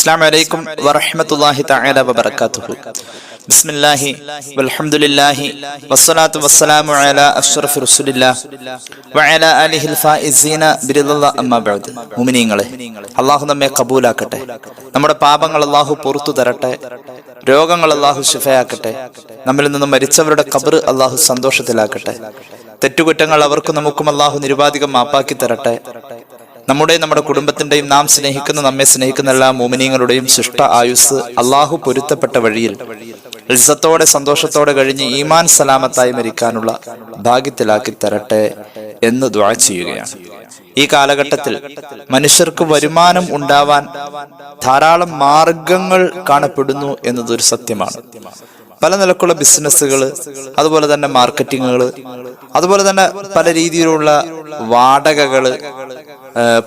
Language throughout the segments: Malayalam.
അസ്സാം വലൈക്കും വറഹമത്തല്ലാഹി തആല വബറകാതുഹു. ബിസ്മില്ലാഹി വൽഹംദുലില്ലാഹി വസ്സലാത്തു വസ്സലാമു അലാ അഷ്റഫി റസൂലില്ലാഹ് വഅല ആലിഹിൽ ഫായിസീന ബിറിദല്ലാഹ് അമ്മാ ബഅദ്. മുഅ്മിനീങ്ങളെ അല്ലാഹു നമ്മെ കബൂലാക്കട്ടെ. നമ്മുടെ പാപങ്ങൾ അല്ലാഹു പുറത്തു തരട്ടെ. രോഗങ്ങൾ അല്ലാഹു ശിഫയാക്കട്ടെ. നമ്മിൽ നിന്ന് മരിച്ചവരുടെ കബർ അല്ലാഹു സന്തോഷത്തിലാക്കട്ടെ. തെറ്റുകുറ്റങ്ങൾ അവർക്കും നമുക്കും അല്ലാഹു നിരുപാധികം മാപ്പാക്കി തരട്ടെ. നമ്മുടെ നമ്മുടെ കുടുംബത്തിന്റെയും നാം സ്നേഹിക്കുന്ന നമ്മെ സ്നേഹിക്കുന്ന എല്ലാ മോമിനിയങ്ങളുടെയും ശിഷ്ട ആയുസ് അള്ളാഹു പൊരുത്തപ്പെട്ട വഴിയിൽ ഇസ്സത്തോടെ സന്തോഷത്തോടെ കഴിഞ്ഞ് ഈമാൻ സലാമത്തായി മരിക്കാനുള്ള ഭാഗ്യത്തിലാക്കി തരട്ടെ എന്ന് ദ്വാ ചെയ്യുകയാണ്. ഈ കാലഘട്ടത്തിൽ മനുഷ്യർക്ക് വരുമാനം ഉണ്ടാവാൻ ധാരാളം മാർഗങ്ങൾ കാണപ്പെടുന്നു എന്നതൊരു സത്യമാണ്. പല നിലക്കുള്ള ബിസിനസ്സുകൾ അതുപോലെ തന്നെ മാർക്കറ്റിങ്ങുകൾ അതുപോലെ തന്നെ പല രീതിയിലുള്ള വാടകകൾ ഏഹ്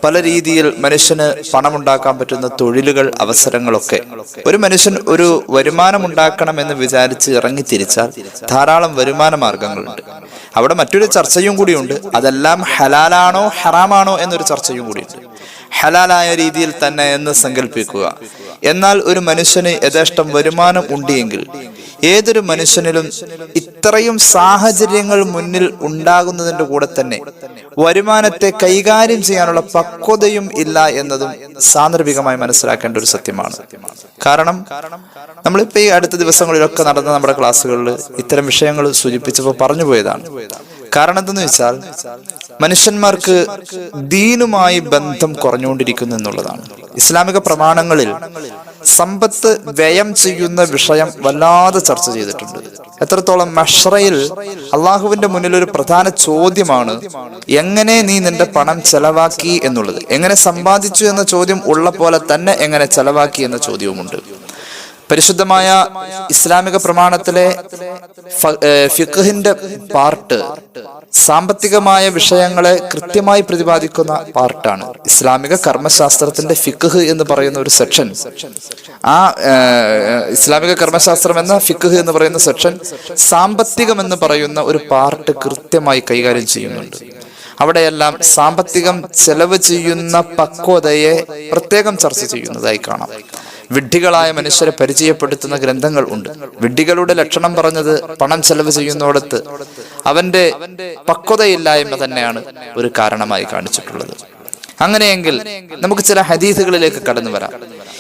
പല രീതിയിൽ മനുഷ്യന് പണമുണ്ടാക്കാൻ പറ്റുന്ന തൊഴിലുകൾ അവസരങ്ങളൊക്കെ. ഒരു മനുഷ്യൻ ഒരു വരുമാനം ഉണ്ടാക്കണം എന്ന് വിചാരിച്ച് ഇറങ്ങി തിരിച്ചാൽ ധാരാളം വരുമാന മാർഗങ്ങളുണ്ട് അവിടെ മറ്റൊരു ചർച്ചയും കൂടിയുണ്ട്. അതെല്ലാം ഹലാലാണോ ഹറാമാണോ എന്നൊരു ചർച്ചയും കൂടിയുണ്ട്. ഹലാലായ രീതിയിൽ തന്നെ എന്ന് സങ്കല്പിക്കുക എന്നാൽ ഒരു മനുഷ്യന് യഥേഷ്ടം വരുമാനം ഉണ്ടെങ്കിൽ ഏതൊരു മനുഷ്യനിലും ഇത്രയും സാഹചര്യങ്ങൾ മുന്നിൽ ഉണ്ടാകുന്നതിന്റെ കൂടെ തന്നെ വരുമാനത്തെ കൈകാര്യം ചെയ്യാനുള്ള പക്വതയും ഇല്ല എന്നതും സാന്ദർഭികമായി മനസ്സിലാക്കേണ്ട ഒരു സത്യമാണ്. കാരണം നമ്മളിപ്പോ ഈ അടുത്ത ദിവസങ്ങളിലൊക്കെ നടന്ന നമ്മുടെ ക്ലാസ്സുകളിൽ ഇത്തരം വിഷയങ്ങൾ സൂചിപ്പിച്ചപ്പോൾ പറഞ്ഞു പോയതാണ്. കാരണം എന്തെന്ന് വെച്ചാൽ മനുഷ്യന്മാർക്ക് ദീനുമായി ബന്ധം കുറഞ്ഞുകൊണ്ടിരിക്കുന്നു എന്നുള്ളതാണ്. ഇസ്ലാമിക പ്രമാണങ്ങളിൽ സമ്പത്ത് വ്യയം ചെയ്യുന്ന വിഷയം വല്ലാതെ ചർച്ച ചെയ്തിട്ടുണ്ട്. എത്രത്തോളം മഷ്റയിൽ അള്ളാഹുവിന്റെ മുന്നിൽ ഒരു പ്രധാന ചോദ്യമാണ് എങ്ങനെ നീ നിന്റെ പണം ചെലവാക്കി എന്നുള്ളത്? എങ്ങനെ സമ്പാദിച്ചു എന്ന ചോദ്യം ഉള്ള പോലെ തന്നെ എങ്ങനെ ചെലവാക്കി എന്ന ചോദ്യവുമുണ്ട്. പരിശുദ്ധമായ ഇസ്ലാമിക പ്രമാണത്തിലെ ഫിഖിന്റെ പാർട്ട് സാമ്പത്തികമായ വിഷയങ്ങളെ കൃത്യമായി പ്രതിപാദിക്കുന്ന പാർട്ടാണ്. ഇസ്ലാമിക കർമ്മശാസ്ത്രത്തിന്റെ ഫിഖ് എന്ന് പറയുന്ന ഒരു സെക്ഷൻ. ആ ഇസ്ലാമിക കർമ്മശാസ്ത്രം എന്ന ഫിഖ് എന്ന് പറയുന്ന സെക്ഷൻ സാമ്പത്തികം എന്ന് പറയുന്ന ഒരു പാർട്ട് കൃത്യമായി കൈകാര്യം ചെയ്യുന്നുണ്ട്. അവിടെയെല്ലാം സാമ്പത്തികം ചെലവ് ചെയ്യുന്ന പക്വതയെ പ്രത്യേകം ചർച്ച ചെയ്യുന്നതായി കാണാം. വിഡ്ഢികളായ മനുഷ്യരെ പരിചയപ്പെടുത്തുന്ന ഗ്രന്ഥങ്ങൾ ഉണ്ട്. വിഡ്ഢികളുടെ ലക്ഷണം പറഞ്ഞത് പണം ചെലവ് ചെയ്യുന്നിടത്ത് അവന്റെ പക്വതയില്ലായ്മ തന്നെയാണ് ഒരു കാരണമായി കാണിച്ചിട്ടുള്ളത്. അങ്ങനെയെങ്കിൽ നമുക്ക് ചില ഹദീസുകളിലേക്ക് കടന്നു വരാം.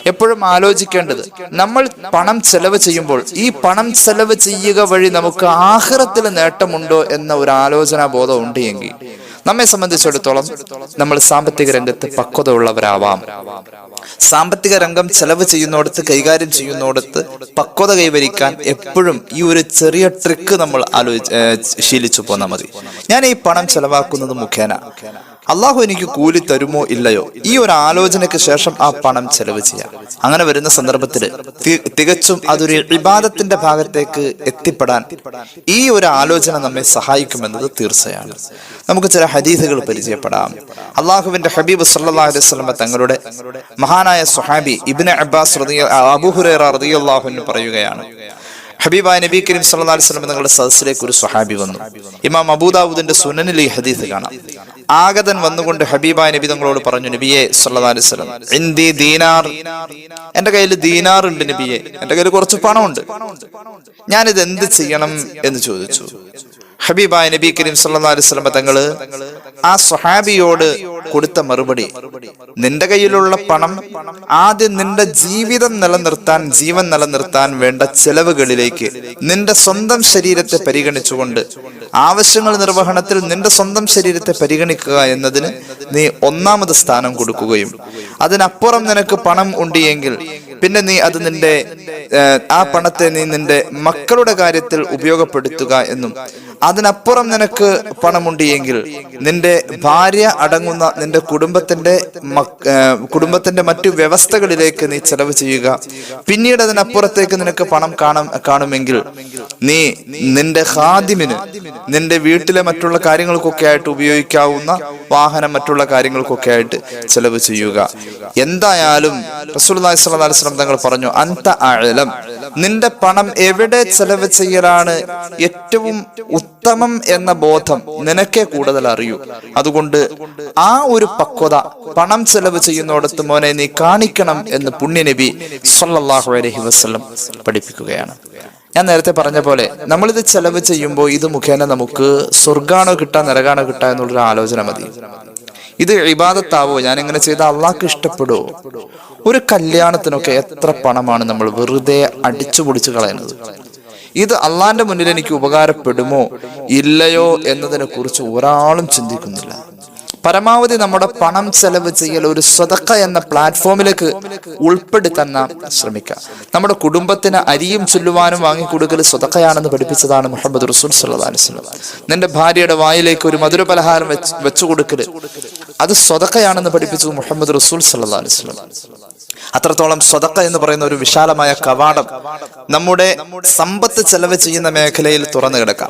എപ്പോഴും ആലോചിക്കേണ്ടത് നമ്മൾ പണം ചെലവ് ചെയ്യുമ്പോൾ ഈ പണം ചെലവ് ചെയ്യുക വഴി നമുക്ക് ആഹ്റത്തിൽ നേട്ടമുണ്ടോ എന്ന ഒരു ആലോചനാ ബോധം ഉണ്ട് എങ്കിൽ നമ്മെ സംബന്ധിച്ചിടത്തോളം നമ്മൾ സാമ്പത്തിക രംഗത്ത് പക്വത ഉള്ളവരാവാം സാമ്പത്തിക രംഗം ചെലവ് ചെയ്യുന്നോടത്ത് കൈകാര്യം ചെയ്യുന്നോടത്ത് പക്വത കൈവരിക്കാൻ എപ്പോഴും ഈ ഒരു ചെറിയ ട്രിക്ക് നമ്മൾ ഏഹ് ശീലിച്ചു പോന്നാൽ മതി. ഞാൻ ഈ പണം ചെലവാക്കുന്നത് മുഖേന. അള്ളാഹു എനിക്ക് കൂലി തരുമോ ഇല്ലയോ? ഈ ഒരു ആലോചനയ്ക്ക് ശേഷം ആ പണം ചെലവ് ചെയ്യാം. അങ്ങനെ വരുന്ന സന്ദർഭത്തിൽ തികച്ചും അതൊരു വിവാദത്തിന്റെ ഭാഗത്തേക്ക് എത്തിപ്പെടാൻ ഈ ഒരു ആലോചന നമ്മെ സഹായിക്കുമെന്നത് തീർച്ചയാണ്. നമുക്ക് ചില ഹദീസുകൾ പരിചയപ്പെടാം. അള്ളാഹുവിന്റെ ഹബീബ് സല്ലല്ലാഹു അലൈഹി വസല്ലമ തങ്ങളുടെ മഹാനായ സുഹാബി ഇബിന് അബ്ബാസ് അബൂഹുറൈറ പറയുകയാണ്. ഹബീബായ നബി കരീം സല്ലാ അലൈഹി വസല്ലം തങ്ങളുടെ സദസ്സിലേക്ക് ഒരു സുഹാബി വന്നു. ഇമാം അബൂദാവൂദിന്റെ സുനനിൽ ഈ ഹദീസ് കാണാം. ആഗതൻ വന്നുകൊണ്ട് ഹബീബായ നബി തങ്ങളോട് പറഞ്ഞു നബിയെ എന്റെ കയ്യിൽ ദീനാർ ഉണ്ട് നബിയെ എന്റെ കയ്യിൽ കുറച്ച് പണമുണ്ട് ഞാനിത് എന്ത് ചെയ്യണം? എന്ന് ചോദിച്ചു. ഹബീബായ നബി കരീം സല്ലല്ലാഹു അലൈഹി വസല്ലം തങ്ങൾ ആ സ്വഹാബിയോട് കൊടുത്ത മറുപടി നിന്റെ കയ്യിലുള്ള പണം ആദ്യം നിന്റെ ജീവിതം നിലനിർത്താൻ ജീവൻ നിലനിർത്താൻ വേണ്ട ചെലവുകളിലേക്ക് നിന്റെ സ്വന്തം ശരീരത്തെ പരിഗണിച്ചുകൊണ്ട് ആവശ്യങ്ങൾ നിർവഹണത്തിൽ നിന്റെ സ്വന്തം ശരീരത്തെ പരിഗണിക്കുക എന്നതിന് നീ ഒന്നാമത് സ്ഥാനം കൊടുക്കുകയും അതിനപ്പുറം നിനക്ക് പണം ഉണ്ട് പിന്നെ നീ അത് നിന്റെ ആ പണത്തെ നീ നിന്റെ മക്കളുടെ കാര്യത്തിൽ ഉപയോഗപ്പെടുത്തുക എന്നും. അതിനപ്പുറം നിനക്ക് പണമുണ്ട് എങ്കിൽ നിന്റെ ഭാര്യ അടങ്ങുന്ന നിന്റെ കുടുംബത്തിന്റെ കുടുംബത്തിന്റെ മറ്റു വ്യവസ്ഥകളിലേക്ക് നീ ചെലവ് ചെയ്യുക. പിന്നീട് അതിനപ്പുറത്തേക്ക് നിനക്ക് പണം കാണാം കാണുമെങ്കിൽ നീ നിന്റെ ഹാദിമിന് നിന്റെ വീട്ടിലെ മറ്റുള്ള കാര്യങ്ങൾക്കൊക്കെ ആയിട്ട് ഉപയോഗിക്കാവുന്ന വാഹനം മറ്റുള്ള കാര്യങ്ങൾക്കൊക്കെ ആയിട്ട് ചെലവ് ചെയ്യുക. എന്തായാലും സ്വല്ലല്ലാഹു അലൈഹി തങ്ങൾ പറഞ്ഞു അന്ത ആഴലം നിന്റെ പണം എവിടെ ചെലവ് ചെയ്യലാണ്? ഏറ്റവും ഉത്തമം എന്ന ബോധം നിനക്കേ കൂടുതൽ അറിയൂ. അതുകൊണ്ട് ആ ഒരു പക്വത പണം ചെലവ് ചെയ്യുന്നിടത്ത് മോനെ നീ കാണിക്കണം എന്ന് പുണ്യനബി സല്ലാഹു അലഹി വസ്ലം പഠിപ്പിക്കുകയാണ്. ഞാൻ നേരത്തെ പറഞ്ഞ പോലെ നമ്മളിത് ചെലവ് ചെയ്യുമ്പോൾ ഇത് മുഖേന നമുക്ക് സ്വർഗാണോ കിട്ടാ നരകാണോ കിട്ടാ എന്നുള്ളൊരു ആലോചന മതി. ഇത് ഇബാദത്താവോ? ഞാൻ ഇങ്ങനെ ചെയ്ത അള്ളാഹ്ക്ക് ഇഷ്ടപ്പെടുവോ? ഒരു കല്യാണത്തിനൊക്കെ എത്ര പണമാണ് നമ്മൾ വെറുതെ അടിച്ചു പൊടിച്ചു കളയുന്നത്? ഇത് അള്ളാന്റെ മുന്നിൽ എനിക്ക് ഉപകാരപ്പെടുമോ? ഇല്ലയോ എന്നതിനെ കുറിച്ച് ഒരാളും ചിന്തിക്കുന്നില്ല. പരമാവധി നമ്മുടെ പണം ചെലവ് ചെയ്യൽ ഒരു സ്വതക്ക എന്ന പ്ലാറ്റ്ഫോമിലേക്ക് ഉൾപ്പെടുത്താൻ നാം ശ്രമിക്കുക നമ്മുടെ കുടുംബത്തിന് അരിയും ചൊല്ലുവാനും വാങ്ങിക്കൊടുക്കൽ സ്വതക്കയാണെന്ന് പഠിപ്പിച്ചതാണ് മുഹമ്മദ് റസൂൽ വസല്ലം. നിന്റെ ഭാര്യയുടെ വായിലേക്ക് ഒരു മധുര പലഹാരം വെച്ച് കൊടുക്കൽ അത് സ്വതക്കയാണെന്ന് പഠിപ്പിച്ചത് മുഹമ്മദ് റസൂൽ വസല്ലം. അത്രത്തോളം സ്വതക്ക എന്ന് പറയുന്ന ഒരു വിശാലമായ കവാടം നമ്മുടെ സമ്പത്ത് ചെലവ് ചെയ്യുന്ന മേഖലയിൽ തുറന്നു കിടക്കാം.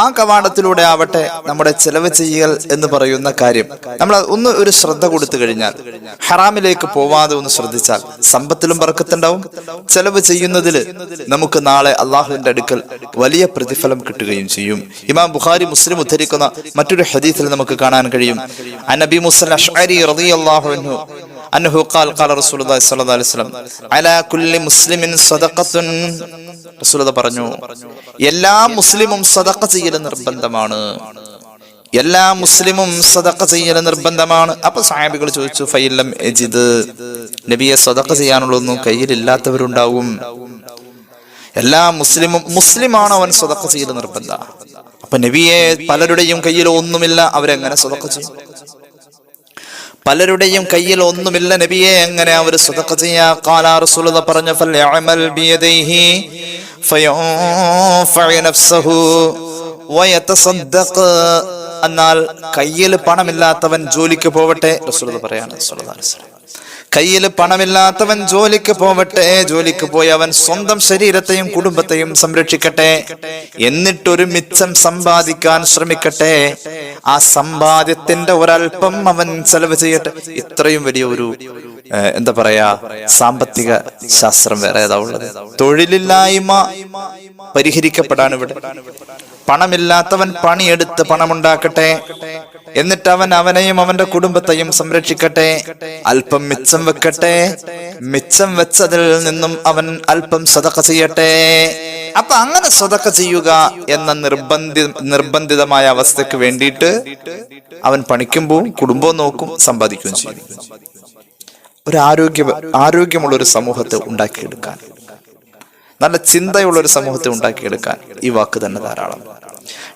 ആ കവാടത്തിലൂടെ ആവട്ടെ നമ്മുടെ ചെലവ് ചെയ്യൽ എന്ന് പറയുന്ന കാര്യം. നമ്മൾ ഒന്ന് ഒരു ശ്രദ്ധ കൊടുത്തു കഴിഞ്ഞാൽ ഹറാമിലേക്ക് പോവാതെ ഒന്ന് ശ്രദ്ധിച്ചാൽ സമ്പത്തിലും പറക്കത്തുണ്ടാവും ചെലവ് ചെയ്യുന്നതിൽ നമുക്ക് നാളെ അള്ളാഹുവിന്റെ അടുക്കൽ വലിയ പ്രതിഫലം കിട്ടുകയും ചെയ്യും. ഇമാം ബുഖാരി മുസ്ലിം ഉദ്ധരിക്കുന്ന മറ്റൊരു ഹദീസിൽ നമുക്ക് കാണാൻ കഴിയും. അനബി മുസ്ലിം അഷ്അരി റളിയല്ലാഹു അൻഹു അന്നഹു ഖാൽ ഖാല റസൂലുള്ളാഹി സ്വല്ലല്ലാഹു അലൈഹി വസല്ലം അലാ കുല്ലി മുസ്ലിമിൻ സദഖത്തുൻ. റസൂലുള്ളാഹി പറഞ്ഞു എല്ലാ മുസ്ലിമും സദഖ ചെയ്യൽ നിർബന്ധമാണ്. എല്ലാ മുസ്ലിമും സദഖ ചെയ്യൽ നിർബന്ധമാണ്. അപ്പൊ സാഹിബികൾ ചോദിച്ചു ഫൈലം എജിദ്. നബിയെ സദഖ ചെയ്യാനുള്ളതൊന്നും കയ്യിലില്ലാത്തവരുണ്ടാവും. എല്ലാ മുസ്ലിമും മുസ്ലിമാണ് അവൻ സ്വതക്ക ചെയ്യൽ നിർബന്ധ. അപ്പൊ നബിയെ പലരുടെയും കയ്യിൽ ഒന്നുമില്ല അവരെങ്ങനെ സ്വതക്ക ചെയ്യും? പലരുടെയും കയ്യിൽ ഒന്നുമില്ല നബിയെ. എങ്ങനെ അവർ സ്വതക്ക ചെയ്യാ. കാലാ സുലത പറഞ്ഞ എന്നാൽ കയ്യിൽ പണമില്ലാത്തവൻ ജോലിക്ക് പോവട്ടെ റസൂലുള്ളാഹി പറയാണ് സ്വല്ലല്ലാഹു അലൈഹി വസല്ലം. കയ്യിൽ പണമില്ലാത്തവൻ ജോലിക്ക് പോവട്ടെ ജോലിക്ക് പോയി അവൻ സ്വന്തം ശരീരത്തെയും കുടുംബത്തെയും സംരക്ഷിക്കട്ടെ. എന്നിട്ടൊരു മിച്ചം സമ്പാദിക്കാൻ ശ്രമിക്കട്ടെ. ആ സമ്പാദ്യത്തിന്റെ ഒരൽപ്പം അവൻ ചെലവ് ചെയ്യട്ടെ. ഇത്രയും വലിയ ഒരു എന്താ പറയാ സാമ്പത്തിക ശാസ്ത്രം വേറെ ഏതാ ഉള്ളത്? തൊഴിലില്ലായ്മ പരിഹരിക്കപ്പെടാൻ ഇവിടെ. പണമില്ലാത്തവൻ പണിയെടുത്ത് പണമുണ്ടാക്കട്ടെ എന്നിട്ട് അവൻ അവനെയും അവന്റെ കുടുംബത്തെയും സംരക്ഷിക്കട്ടെ അല്പം മിച്ചം വെക്കട്ടെ മിച്ചം വെച്ചതിൽ നിന്നും അവൻ അല്പം സതക്ക ചെയ്യട്ടെ. അപ്പൊ അങ്ങനെ സ്വതക്ക ചെയ്യുക എന്ന നിർബന്ധി നിർബന്ധിതമായ അവസ്ഥക്ക് വേണ്ടിയിട്ട് അവൻ പണിക്കുമ്പോൾ കുടുംബവും നോക്കും സമ്പാദിക്കുകയും ചെയ്യും. ഒരു ആരോഗ്യ ആരോഗ്യമുള്ള ഒരു സമൂഹത്തെ ഉണ്ടാക്കിയെടുക്കാൻ. നല്ല ചിന്തയുള്ള ഒരു സമൂഹത്തെ ഉണ്ടാക്കിയെടുക്കാൻ ഈ വാക്ക് തന്നെ ധാരാളം.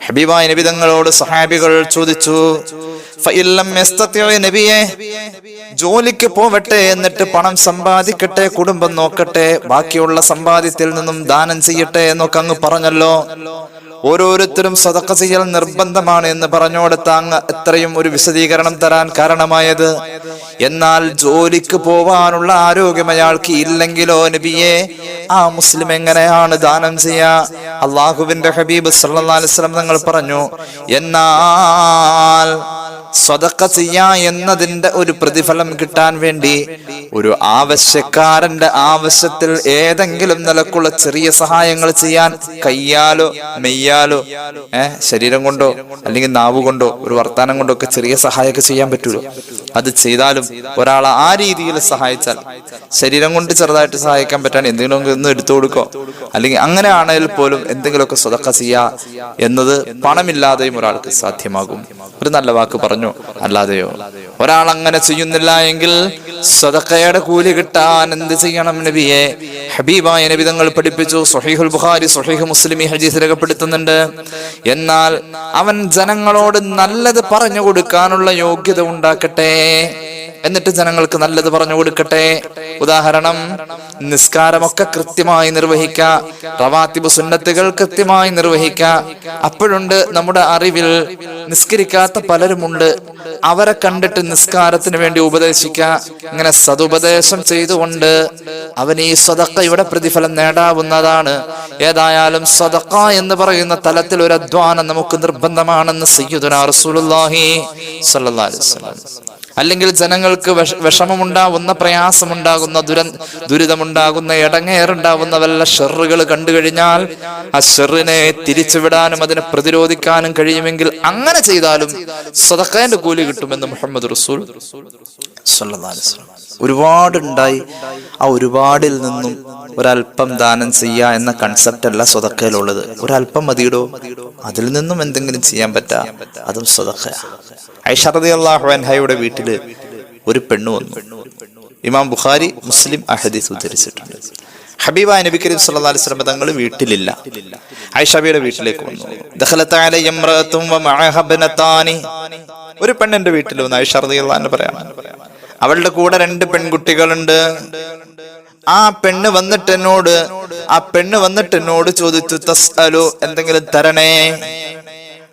ഹബീബായ നബി തങ്ങളോട് സഹാബികൾ ചോദിച്ചു "ഫഇല്ലം യസ്തതിഉ ജോലിക്ക് പോവട്ടെ എന്നിട്ട് പണം സമ്പാദിക്കട്ടെ കുടുംബം നോക്കട്ടെ ബാക്കിയുള്ള സമ്പാദ്യത്തിൽ നിന്നും ദാനം ചെയ്യട്ടെ എന്നൊക്കെ അങ്ങ് പറഞ്ഞല്ലോ. ഓരോരുത്തരും സതക്ക ചെയ്യൽ നിർബന്ധമാണ് എന്ന് പറഞ്ഞോടത്ത് അങ്ങ് എത്രയും ഒരു വിശദീകരണം തരാൻ കാരണമായത്. എന്നാൽ ജോലിക്ക് പോവാനുള്ള ആരോഗ്യം അയാൾക്ക് ഇല്ലെങ്കിലോ നബിയെ ആ മുസ്ലിം എങ്ങനെയാണ് ദാനം ചെയ്യാ? അള്ളാഹുവിന്റെ ഹബീബ് സല്ലല്ലാഹു അലൈഹി വസല്ലം തങ്ങൾ പറഞ്ഞു എന്നാൽ സ്വതക്ക ചെയ്യാ എന്നതിന്റെ ഒരു പ്രതിഫലം കിട്ടാൻ വേണ്ടി ഒരു ആവശ്യക്കാരന്റെ ആവശ്യത്തിൽ ഏതെങ്കിലും നിലക്കുള്ള ചെറിയ സഹായങ്ങൾ ചെയ്യാൻ കയ്യാലോ മെയ്യാലോ ഏഹ് ശരീരം കൊണ്ടോ അല്ലെങ്കിൽ നാവ് കൊണ്ടോ ഒരു വർത്താനം കൊണ്ടോ ഒക്കെ ചെറിയ സഹായമൊക്കെ ചെയ്യാൻ പറ്റുള്ളൂ. അത് ചെയ്താലും ഒരാളെ ആ രീതിയിൽ സഹായിച്ചാൽ ശരീരം കൊണ്ട് ചെറുതായിട്ട് സഹായിക്കാൻ പറ്റാൻ എന്തെങ്കിലും ഒന്ന് എടുത്തു കൊടുക്കോ. അല്ലെങ്കിൽ അങ്ങനെ ആണെങ്കിൽ പോലും എന്തെങ്കിലുമൊക്കെ സ്വതക്ക ചെയ്യാ എന്നത് പണമില്ലാതെയും ഒരാൾക്ക് സാധ്യമാകും. ഒരു നല്ല വാക്ക് പറഞ്ഞു അല്ലാതെയോ? ഒരാൾ അങ്ങനെ ചെയ്യുന്നില്ല എങ്കിൽ സദക്കയുടെ കൂലി കിട്ടാൻ എന്ത് ചെയ്യണം നബിയെ? ഹബീബായ നബി തങ്ങൾ പഠിപ്പിച്ചു. സൊഹീഹുൽ ബുഖാരി സൊഹീഹ് മുസ്ലിം ഹജീസ് രേഖപ്പെടുത്തുന്നുണ്ട്. എന്നാൽ അവൻ ജനങ്ങളോട് നല്ലത് പറഞ്ഞു കൊടുക്കാനുള്ള യോഗ്യത ഉണ്ടാക്കട്ടെ. എന്നിട്ട് ജനങ്ങൾക്ക് നല്ലത് പറഞ്ഞു കൊടുക്കട്ടെ. ഉദാഹരണം നിസ്കാരമൊക്കെ കൃത്യമായി നിർവഹിക്ക സുന്നത്തുകൾ കൃത്യമായി നിർവഹിക്ക അപ്പോഴുണ്ട് നമ്മുടെ അറിവിൽ നിസ്കരിക്കാത്ത പലരുമുണ്ട്. അവരെ കണ്ടിട്ട് നിസ്കാരത്തിന് വേണ്ടി ഉപദേശിക്ക ഇങ്ങനെ സതുപദേശം ചെയ്തുകൊണ്ട് അവൻ ഈ സ്വതക്കയുടെ പ്രതിഫലം നേടാവുന്നതാണ്. ഏതായാലും സ്വതക്ക എന്ന് പറയുന്ന തലത്തിൽ ഒരു അധ്വാനം നമുക്ക് നിർബന്ധമാണെന്ന് സയ്യിദുനാ റസൂലുള്ളാഹി സ്വല്ലല്ലാഹു അലൈഹി വസല്ലം അല്ലെങ്കിൽ ജനങ്ങൾക്ക് വിഷ- വിഷമമുണ്ടാകുന്ന പ്രയാസമുണ്ടാകുന്ന ദുര ദുരിതമുണ്ടാകുന്ന ഇടങ്ങേറുണ്ടാകുന്ന വല്ല ഷെറുകൾ കണ്ടു കഴിഞ്ഞാൽ ആ ഷെറിനെ തിരിച്ചുവിടാനും അതിനെ പ്രതിരോധിക്കാനും കഴിയുമെങ്കിൽ അങ്ങനെ ചെയ്താലും സദക്കേന്റെ കൂലി കിട്ടുമെന്ന് മുഹമ്മദ് റസൂൽ. ഒരുപാടുണ്ടായി. ആ ഒരുപാടിൽ നിന്നും ഒരല്പം ദാനം ചെയ്യുക എന്ന കൺസെപ്റ്റ് അല്ല സ്വതക്കയിലുള്ളത് ഒരല്പം മതിയിടോ? അതിൽ നിന്നും എന്തെങ്കിലും ചെയ്യാൻ പറ്റാ. അതും സ്വതക്ക ഐഷറതി അള്ളാഹു അൻഹയുടെ വീട്ടിൽ ഒരു പെണ്ണ് വന്നു. ഇമാം ബുഖാരി മുസ്ലിം അഹദീസ് ഉദ്ധരിച്ചിട്ടുണ്ട്. ഹബീബ നബി കരീം സല്ലല്ലാഹു അലൈഹി വസല്ലം തങ്ങൾ വീട്ടിലില്ല. ഐഷബിയുടെ വീട്ടിലേക്ക് വന്നു. ഒരു പെണ്ണിന്റെ വീട്ടിൽ വന്നു ഐഷ റളിയല്ലാഹു അൻഹ പറയാണ് അവളുടെ കൂടെ രണ്ട് പെൺകുട്ടികളുണ്ട്. ആ പെണ്ണ് വന്നിട്ട് എന്നോട് ആ പെണ്ണ് വന്നിട്ട് എന്നോട് ചോദിച്ചു തസ്അലു എന്തെങ്കിലും തരണേ?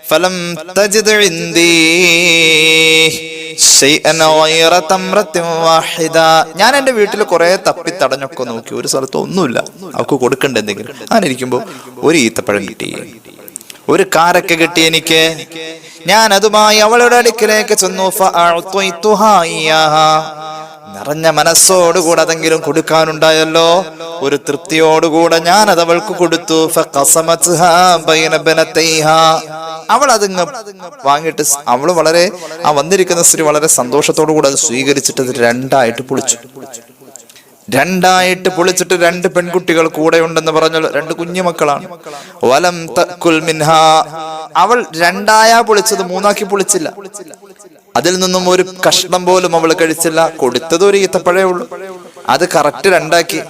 ഫലം تجد വാഹിദ. ഞാൻ എന്റെ വീട്ടിൽ കുറെ തപ്പി തടഞ്ഞൊക്കെ നോക്കി. ഒരു സ്ഥലത്ത് ഒന്നുമില്ല. അവക്ക് കൊടുക്കണ്ട എന്തെങ്കിലും. അങ്ങനെ ഇരിക്കുമ്പോ ഒരു ഈത്തപ്പഴം കിട്ടി. ഒരു കാരക്ക കിട്ടി എനിക്ക്. ഞാൻ അതുമായി അവളുടെ അടുക്കിലേക്ക് ചെന്നു. നിറഞ്ഞ മനസ്സോടുകൂടെ അതെങ്കിലും കൊടുക്കാനുണ്ടായല്ലോ? ഒരു തൃപ്തിയോടുകൂടെ ഞാൻ അത് അവൾക്ക് കൊടുത്തു. അവൾ അതിങ്ങ് വാങ്ങിയിട്ട് അവൾ വളരെ ആ വന്നിരിക്കുന്ന സ്ത്രീ വളരെ സന്തോഷത്തോടു കൂടെ അത് സ്വീകരിച്ചിട്ട് അത് രണ്ടായിട്ട് പൊളിച്ചു. രണ്ടായിട്ട് പൊളിച്ചിട്ട് രണ്ട് പെൺകുട്ടികൾ കൂടെ ഉണ്ടെന്ന് പറഞ്ഞു രണ്ട് കുഞ്ഞു മക്കളാണ്. വലം തക്കുൽ മിൻഹ. അവൾ രണ്ടായാ പൊളിച്ചത് മൂന്നാക്കി പൊളിച്ചില്ല. അതിൽ നിന്നും ഒരു കഷ്ണം പോലും അവൾ കഴിച്ചില്ല. കൊടുത്തത് ഒരു ഈത്തപ്പഴേ ഉള്ളൂ. അത് കറക്റ്റ് രണ്ടാക്കി.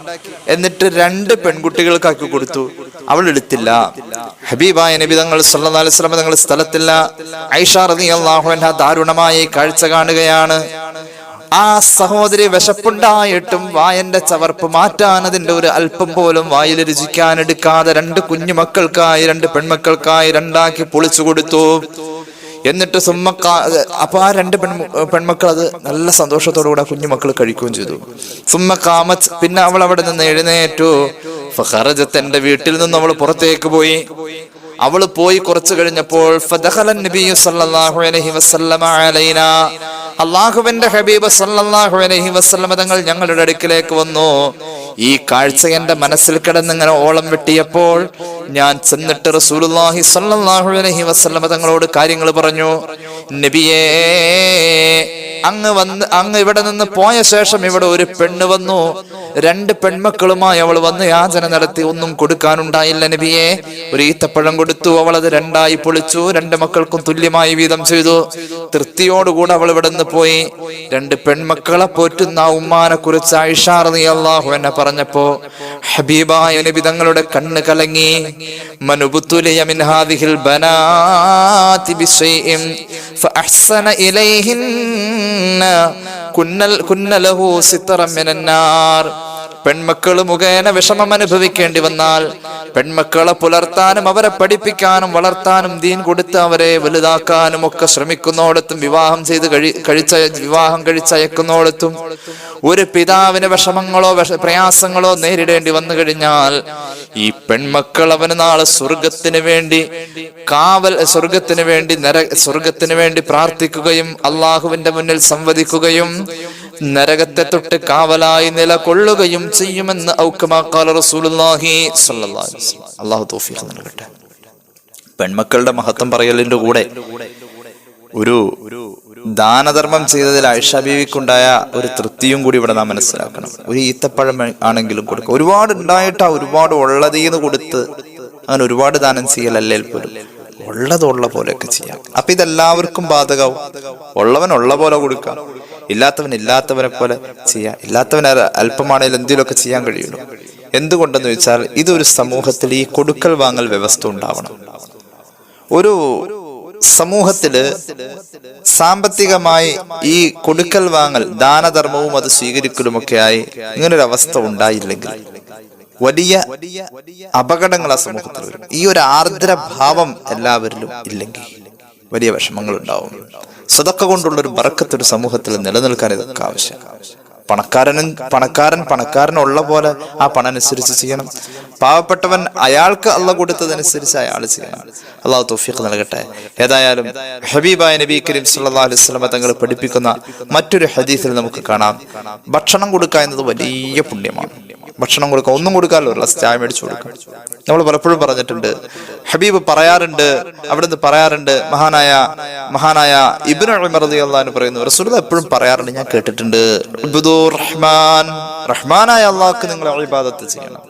എന്നിട്ട് രണ്ട് പെൺകുട്ടികൾക്കാക്കി കൊടുത്തു. അവൾ എടുത്തില്ല. ഹബീബായ നബി തങ്ങൾ സല്ലല്ലാഹു അലൈഹി വസല്ലം തങ്ങൾ സ്ഥലത്തില്ല. ഐഷ റളിയല്ലാഹു അൻഹ ദാരുണമായ കാഴ്ച കാണുകയാണ്. ആ സഹോദരി വിശപ്പുണ്ടായിട്ടും വായന്റെ ചവർപ്പ് മാറ്റാൻ അതിന്റെ ഒരു അല്പം പോലും വായിൽ രുചിക്കാൻ എടുക്കാതെ രണ്ട് കുഞ്ഞു മക്കൾക്കായി രണ്ട് പെൺമക്കൾക്കായി രണ്ടാക്കി പൊളിച്ചു കൊടുത്തു. എന്നിട്ട് സുമ്മക്ക അപ്പൊ ആ രണ്ട് പെൺ പെൺമക്കൾ അത് നല്ല സന്തോഷത്തോടു കൂടെ കുഞ്ഞുമക്കൾ കഴിക്കുകയും ചെയ്തു. സുമ്മക്കാമത്ത് പിന്നെ അവൾ അവിടെ നിന്ന് എഴുന്നേറ്റു. ഫഹറജത്ത് എന്റെ വീട്ടിൽ നിന്ന് അവൾ പുറത്തേക്ക് പോയി. അവൾ പോയി കുറച്ചു കഴിഞ്ഞപ്പോൾ അള്ളാഹുവിന്റെ ഹബീബ് തങ്ങൾ ഞങ്ങളുടെ അടുക്കിലേക്ക് വന്നു. ഈ കാഴ്ച എന്റെ മനസ്സിൽ കിടന്നിങ്ങനെ ഓളം വെട്ടിയപ്പോൾ ഞാൻ ചെന്നിട്ട് റസൂലുള്ളാഹി സല്ലല്ലാഹു അലൈഹി വസല്ലമ തങ്ങളോട് കാര്യങ്ങൾ പറഞ്ഞു. നബിയേ അങ്ങ് വന്ന് അങ്ങ് ഇവിടെ നിന്ന് പോയ ശേഷം ഇവിടെ ഒരു പെണ്ണ് വന്നു. രണ്ട് പെൺമക്കളുമായി അവൾ വന്ന് യാചന നടത്തി. ഒന്നും കൊടുക്കാനുണ്ടായില്ല നബിയെ. ഒരു ഈത്തപ്പഴം കൊടുത്തു. അവൾ അത് രണ്ടായി പൊളിച്ചു. രണ്ട് മക്കൾക്കും തുല്യമായി വീതം ചെയ്തു. തൃപ്തിയോടുകൂടെ അവൾ ഇവിടെ നിന്ന് പോയി. രണ്ട് പെൺമക്കളെ പോറ്റുന്ന ഉമ്മാനെ കുറിച്ച് ഐഷാർന്ന് അള്ളാഹു എന്നെ പറഞ്ഞപ്പോ ഹബീബായ നബി തങ്ങളുടെ കണ്ണ് കലങ്ങി. മനുബുത്തുലിയ كنا كنا له سترا من النار. പെൺമക്കൾ മുഖേന വിഷമം അനുഭവിക്കേണ്ടി വന്നാൽ പെൺമക്കളെ പുലർത്താനും അവരെ പഠിപ്പിക്കാനും വളർത്താനും ദീൻ കൊടുത്ത് അവരെ വലുതാക്കാനും ഒക്കെ ശ്രമിക്കുന്നോടത്തും വിവാഹം ചെയ്ത് കഴി കഴിച്ച വിവാഹം കഴിച്ചയക്കുന്നോടത്തും ഒരു പിതാവിന് വിഷമങ്ങളോ വിഷ പ്രയാസങ്ങളോ നേരിടേണ്ടി വന്നു കഴിഞ്ഞാൽ ഈ പെൺമക്കൾ അവന് നാളെ സ്വർഗത്തിന് വേണ്ടി കാവൽ സ്വർഗത്തിന് വേണ്ടി നര സ്വർഗത്തിന് വേണ്ടി പ്രാർത്ഥിക്കുകയും അള്ളാഹുവിന്റെ മുന്നിൽ സംവദിക്കുകയും നരകത്തെ തൊട്ട് കാവലായി നിലകൊള്ളുകയും ചെയ്യുമെന്ന് നൽകട്ടെ. പെൺമക്കളുടെ മഹത്വം പറയലിന്റെ കൂടെ ഒരു ദാനധർമ്മം ചെയ്തതിൽ ആയിഷ ബീവിക്കുണ്ടായ ഒരു തൃപ്തിയും കൂടി ഇവിടെ നാം മനസ്സിലാക്കണം. ഒരു ഈത്തപ്പഴം ആണെങ്കിലും കൊടുക്കുക ഒരുപാട് ഉണ്ടായിട്ടാ ഒരുപാട് ഉള്ളതീന്ന് കൊടുത്ത് അങ്ങനെ ഒരുപാട് ദാനം ചെയ്യലല്ലേ പോലും. ഉള്ളതുള്ള പോലെയൊക്കെ ചെയ്യാം. അപ്പൊ ഇതെല്ലാവർക്കും ബാധകവും. ഉള്ളവൻ ഉള്ള പോലെ കൊടുക്കാം. ഇല്ലാത്തവൻ ഇല്ലാത്തവനെ പോലെ ചെയ്യാം ഇല്ലാത്തവൻ അല്പമാണെങ്കിൽ എന്തെങ്കിലുമൊക്കെ ചെയ്യാൻ കഴിയുള്ളൂ എന്തുകൊണ്ടെന്ന് വെച്ചാൽ ഇതൊരു സമൂഹത്തിൽ ഈ കൊടുക്കൽ വാങ്ങൽ വ്യവസ്ഥ ഉണ്ടാവണം. ഒരു സമൂഹത്തിൽ സാമ്പത്തികമായി ഈ കൊടുക്കൽ വാങ്ങൽ ദാനധർമ്മവും അത് സ്വീകരിക്കലുമൊക്കെയായി ഇങ്ങനൊരു അവസ്ഥ ഉണ്ടായില്ലെങ്കിൽ വലിയ അപകടങ്ങൾ ആ സമൂഹത്തിൽ വരും. ഈ ഒരു ആർദ്രഭാവം എല്ലാവരിലും ഇല്ലെങ്കിൽ. വലിയ വിഷമങ്ങൾ ഉണ്ടാവും സ്വതക്ക കൊണ്ടുള്ള ഒരു ബറക്കത്തൊരു സമൂഹത്തിൽ നിലനിൽക്കാൻ ഇതൊക്കെ ആവശ്യം പണക്കാരനും പണക്കാരൻ പണക്കാരനുള്ള പോലെ ആ പണം അനുസരിച്ച് ചെയ്യണം. പാവപ്പെട്ടവൻ അയാൾക്ക് അള്ള കൊടുത്തതനുസരിച്ച് അയാൾ ചെയ്യണം. അള്ളാഹു തൗഫീഖ് നൽകട്ടെ. ഏതായാലും ഹബീബായ നബി കരീം സല്ലാ അലൈഹി വസല്ലമ തങ്ങൾ പഠിപ്പിക്കുന്ന മറ്റൊരു ഹദീസിൽ നമുക്ക് കാണാം. ഭക്ഷണം കൊടുക്കുക എന്നത് വലിയ പുണ്യമാണ്. ഭക്ഷണം കൊടുക്കുക ഒന്നും കൊടുക്കാമല്ലോ ഒരു ചായ മേടിച്ചു കൊടുക്കാം നമ്മൾ പലപ്പോഴും പറഞ്ഞിട്ടുണ്ട് ഹബീബ് പറയാറുണ്ട് അവിടുന്ന് പറയാറുണ്ട് മഹാനായ മഹാനായ ഇബ്നു പറയുന്നു റസൂൽ എപ്പോഴും പറയാറുണ്ട് ഞാൻ കേട്ടിട്ടുണ്ട്. ഉബ്ദു റഹ്മാൻ. റഹ്മാനായ അള്ളാഹ്ക്ക് നിങ്ങൾ ഇബാദത്ത് ചെയ്യണം.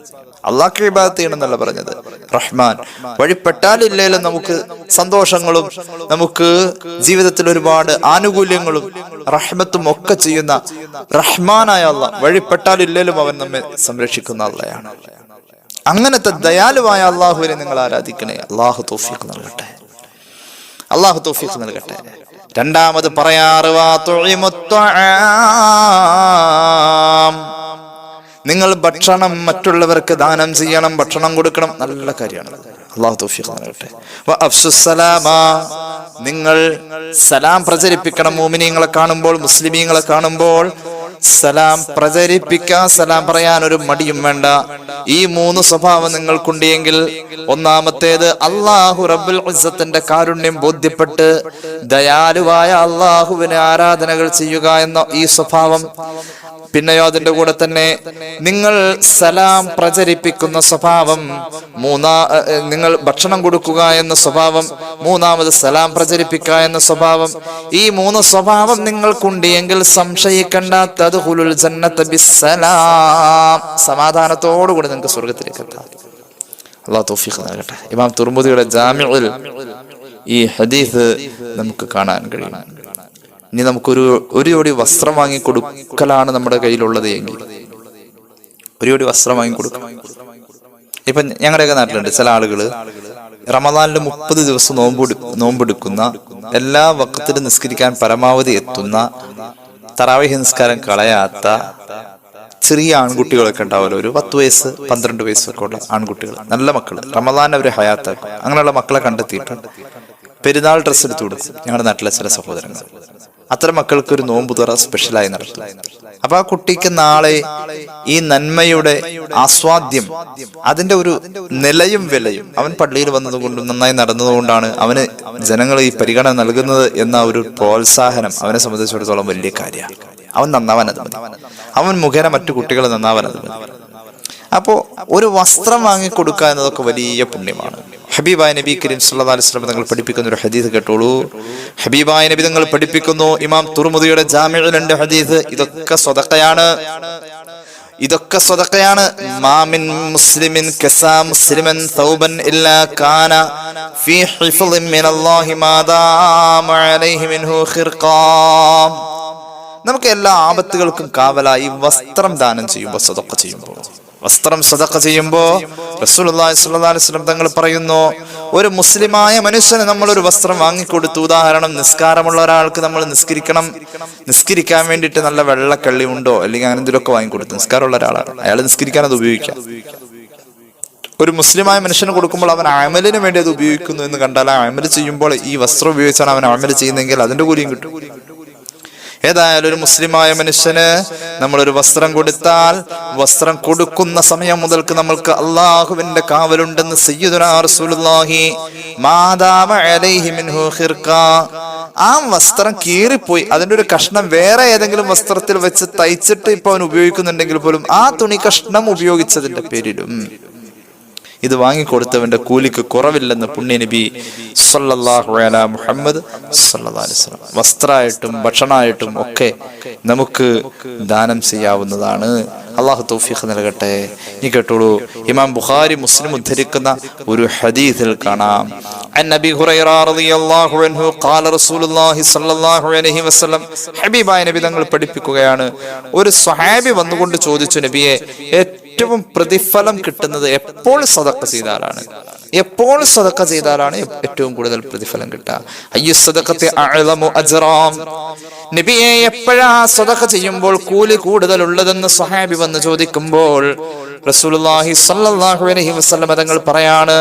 അള്ളാഹ്ക്ക് ഇബാദത്ത് ചെയ്യണം എന്നല്ല പറഞ്ഞത്. റഹ്മാൻ. വഴിപ്പെട്ടാലില്ലേലും നമുക്ക് സന്തോഷങ്ങളും നമുക്ക് ജീവിതത്തിൽ ഒരുപാട് ആനുകൂല്യങ്ങളും റഹ്മത്തും ഒക്കെ ചെയ്യുന്ന റഹ്മാനായ അള്ളാഹ്. വഴിപ്പെട്ടാലില്ലേലും അവൻ നമ്മെ സംരക്ഷിക്കുന്ന അള്ളയാണ്. അങ്ങനത്തെ ദയാലുവായ അള്ളാഹുവിനെ നിങ്ങൾ ആരാധിക്കണേ? അള്ളാഹു തോഫിക്ക് നൽകട്ടെ. അള്ളാഹു തോഫിക്ക് നൽകട്ടെ. രണ്ടാമത് പറയാറ്. നിങ്ങൾ ഭക്ഷണം മറ്റുള്ളവർക്ക് ദാനം ചെയ്യണം ഭക്ഷണം കൊടുക്കണം നല്ല കാര്യമാണ് അള്ളാഹു തൗഫീഖ് നൽകട്ടെ. നിങ്ങൾ സലാം പ്രചരിപ്പിക്കണം മോമിനിയങ്ങളെ കാണുമ്പോൾ മുസ്ലിമീങ്ങളെ കാണുമ്പോൾ സലാം പ്രചരിപ്പിക്കാൻ സലാം പറയാൻ ഒരു മടിയും വേണ്ട. ഈ മൂന്ന് സ്വഭാവം നിങ്ങൾക്കുണ്ടെങ്കിൽ ഒന്നാമത്തേത് അള്ളാഹു റബ്ബുൽ ഉസത്തിന്റെ കാരുണ്യം ബോധ്യപ്പെട്ട് ദയാലുവായ അള്ളാഹുവിന് ആരാധനകൾ ചെയ്യുക എന്ന ഈ സ്വഭാവം. പിന്നെയോ അതിന്റെ കൂടെ തന്നെ നിങ്ങൾ സലാം പ്രചരിപ്പിക്കുന്ന സ്വഭാവം മൂന്നാ നിങ്ങൾ ഭക്ഷണം കൊടുക്കുക എന്ന സ്വഭാവം മൂന്നാമത് സലാം പ്രചരിപ്പിക്കുക എന്ന സ്വഭാവം. ഈ മൂന്ന് സ്വഭാവം നിങ്ങൾക്കുണ്ട് എങ്കിൽ സംശയിക്കേണ്ട ബിസ്സലാം. സമാധാനത്തോടുകൂടി നിങ്ങൾക്ക് സ്വർഗത്തിലേക്ക് എത്താം. അള്ളാഹു തൗഫീഖ് നൽകട്ടെ. ഇമാം തുർമുദിയുടെ ജാമിഉൽ ഈ ഹദീസ് നമുക്ക് കാണാൻ കഴിയും. ഇനി നമുക്കൊരു ഒരു ജോടി വസ്ത്രം വാങ്ങി കൊടുക്കലാണ് നമ്മുടെ കയ്യിലുള്ളത് എങ്കിൽ. ഒരു ജോടി വസ്ത്രം വാങ്ങി കൊടുക്കണം ഇപ്പൊ ഞങ്ങളുടെയൊക്കെ നാട്ടിലുണ്ട് ചില ആളുകൾ റമദാനിൽ മുപ്പത് ദിവസം നോമ്പ് നോമ്പെടുക്കുന്ന എല്ലാ വക്കത്തിലും നിസ്കരിക്കാൻ പരമാവധി എത്തുന്ന തറാവിഹി നിസ്കാരം കളയാത്ത ചെറിയ ആൺകുട്ടികളൊക്കെ ഉണ്ടാവുമല്ലോ. ഒരു പത്ത് വയസ്സ് പന്ത്രണ്ട് വയസ്സൊക്കെ ഉള്ള ആൺകുട്ടികൾ നല്ല മക്കൾ റമദാൻ അവർ ഹയാത്താക്കും അങ്ങനെയുള്ള മക്കളെ കണ്ടെത്തിയിട്ട് പെരുന്നാൾ ഡ്രസ്സ് എടുത്തു കൊടുക്കും. ഞങ്ങളുടെ നാട്ടിലെ ചില സഹോദരങ്ങൾ അത്തരം മക്കൾക്ക് ഒരു നോമ്പ് തുറ സ്പെഷ്യലായി നടത്തും. അപ്പൊ ആ കുട്ടിക്ക് നാളെ ഈ നന്മയുടെ ആസ്വാദ്യം അതിന്റെ ഒരു നിലയും വിലയും അവൻ പള്ളിയിൽ വന്നതുകൊണ്ടും നന്നായി നടന്നതുകൊണ്ടാണ് അവന് ജനങ്ങൾ ഈ പരിഗണന നൽകുന്നത് എന്ന ഒരു പ്രോത്സാഹനം അവനെ സംബന്ധിച്ചിടത്തോളം വലിയ കാര്യമാണ്. അവൻ നന്നാവാൻ അത് അവൻ മുഖേന മറ്റു കുട്ടികൾ നന്നാവാൻ അത് അപ്പോ ഒരു വസ്ത്രം വാങ്ങിക്കൊടുക്കുക എന്നതൊക്കെ വലിയ പുണ്യമാണ്. ഹബീബായ നബി കരീം സല്ലല്ലാഹു അലൈഹി വസല്ലം തങ്ങൾ പഠിപ്പിക്കുന്ന ഒരു ഹദീസ് കേട്ടോളൂ. ഹബീബായ നബി തങ്ങൾ പഠിപ്പിക്കുന്നു ഇമാം തുർമുദിയുടെ ജാമിഉലുണ്ട് ഹദീസ്. ഇതൊക്കെ സ്വതക്കയാണ്. ഇതൊക്കെ സ്വതക്കയാണ്. മാമിൻ മുസ്ലിമിൻ കസാ മുസ്ലിമൻ തൗബൻ ഇല്ലാ കാന ഫീ മിൻ അല്ലാഹി മാദാമ അലൈഹി മിൻഹു ഖിർഖാം. നമുക്ക് എല്ലാ ആപത്തുകൾക്കും കാവലായി വസ്ത്രം ദാനം ചെയ്യുമ്പോൾ സ്വതക്ക ചെയ്യുമ്പോൾ. വസ്ത്രം സ്വതക്ക ചെയ്യുമ്പോൾ വസല്ലം തങ്ങൾ പറയുന്നു ഒരു മുസ്ലിമായ മനുഷ്യന് നമ്മൾ ഒരു വസ്ത്രം വാങ്ങിക്കൊടുത്തു ഉദാഹരണം നിസ്കാരമുള്ള ഒരാൾക്ക് നമ്മൾ നിസ്കരിക്കണം. നിസ്കരിക്കാൻ വേണ്ടിയിട്ട് നല്ല വെള്ളക്കള്ളി ഉണ്ടോ? അല്ലെങ്കിൽ അങ്ങനെ എന്തെങ്കിലുമൊക്കെ വാങ്ങിക്കൊടുത്തു നിസ്കാരമുള്ള ഒരാളാണ്. അയാൾ നിസ്കരിക്കാൻ അത് ഉപയോഗിക്കാം. ഒരു മുസ്ലിമായ മനുഷ്യന് കൊടുക്കുമ്പോൾ അവൻ അമലിന് വേണ്ടി അത് ഉപയോഗിക്കുന്നു എന്ന് കണ്ടാൽ ആ അമൽ ചെയ്യുമ്പോൾ ഈ വസ്ത്രം ഉപയോഗിച്ചാണ് അവൻ അമൽ ചെയ്യുന്നതെങ്കിൽ അതിന്റെ കൂലിയും കിട്ടും. ഏതായാലും ഒരു മുസ്ലിമായ മനുഷ്യന് നമ്മളൊരു വസ്ത്രം കൊടുത്താൽ വസ്ത്രം കൊടുക്കുന്ന സമയം മുതൽക്ക് നമ്മൾക്ക് അള്ളാഹുവിന്റെ കാവലുണ്ടെന്ന് സയ്യിദുനാ റസൂലുള്ളാഹി മാതാമ അലൈഹി മിൻഹു ഖിർഖ. ആ വസ്ത്രം കീറിപ്പോയി. അതിന്റെ ഒരു കഷ്ണം വേറെ ഏതെങ്കിലും വസ്ത്രത്തിൽ വെച്ച് തയ്ച്ചിട്ട് ഇപ്പൊ അവൻ ഉപയോഗിക്കുന്നുണ്ടെങ്കിൽ പോലും ആ തുണി കഷ്ണം ഉപയോഗിച്ചതിന്റെ പേരിലും. ഇത് വാങ്ങിക്കൊടുത്തവന്റെ കൂലിക്ക് കുറവില്ലെന്ന് പുണ്യ നബി സല്ലല്ലാഹു അലാ മുഹമ്മദ് സല്ലല്ലാഹു അലൈഹി വസല്ലം വസ്ത്രമായിട്ടും ഭക്ഷണമായിട്ടും ഒക്കെ നമുക്ക് ദാനം ചെയ്യാവുന്നതാണ് അള്ളാഹു തൗഫീഖ് നൽകട്ടെ നീ കേട്ടോളൂ ഇമാം ബുഖാരി മുസ്ലിം ഉദ്ധരിക്കുന്ന ഒരു ഹദീസിൽ കാണാം عن ابي هريره رضي الله عنه قال رسول الله صلى الله عليه وسلم ഹബീബായ നബി തങ്ങൾ പഠിപ്പിക്കുകയാണ് ഒരു സ്വഹാബി വന്നുകൊണ്ട് ചോദിച്ചു നബിയെ ഏറ്റവും പ്രതിഫലം കിട്ടുന്നത് എപ്പോൾ സദക്ക ചെയ്താലാണ്? എപ്പോൾ സദക്ക ചെയ്താലാണ് ഏറ്റവും കൂടുതൽ പ്രതിഫലം കിട്ടുക? അയ്യു സദക്കത്തെ അഅ്ലമു അജ്റാം. നബിയെ എപ്പോഴാ സദക്ക ചെയ്യുമ്പോൾ കൂലി കൂടുതൽ ഉള്ളതെന്ന് സ്വഹാബി വന്ന് ചോദിക്കുമ്പോൾ റസൂലുള്ളാഹി സ്വല്ലല്ലാഹു അലൈഹി വസല്ലം തങ്ങൾ പറയാണ്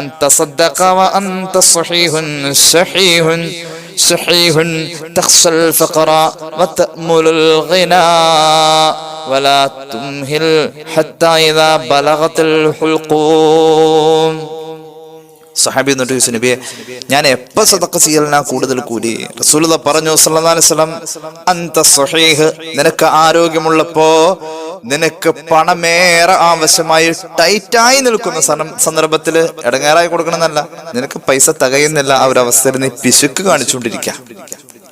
അൻത സദ്ദഖ വ അൻത സ്വഹീഹുൻ ശഹീഹുൻ صحيح تخشى الفقر وتأمل الغنى ولا تمهل حتى إذا بلغت الحلقوم സഹാബി എന്നിട്ട് ചോദിച്ചു നബിയെ ഞാൻ എപ്പോ സദക്ക ചെയ്യലിനാ കൂടുതൽ കൂലി റസൂലത പറഞ്ഞു സല്ലല്ലാഹു അലൈഹി വസല്ലം അന്ത സ്വഹീഹ് നിനക്ക് ആരോഗ്യമുള്ളപ്പോ നിനക്ക് പണമേറെ ആവശ്യമായി ടൈറ്റായി നിൽക്കുന്ന സന്ദർഭത്തിൽ ഇടങ്ങേറായി കൊടുക്കണമെന്നല്ല. നിനക്ക് പൈസ തികയുന്നില്ല. ആ ഒരു അവസ്ഥയിൽ നീ പിശുക്ക് കാണിച്ചുകൊണ്ടിരിക്കുക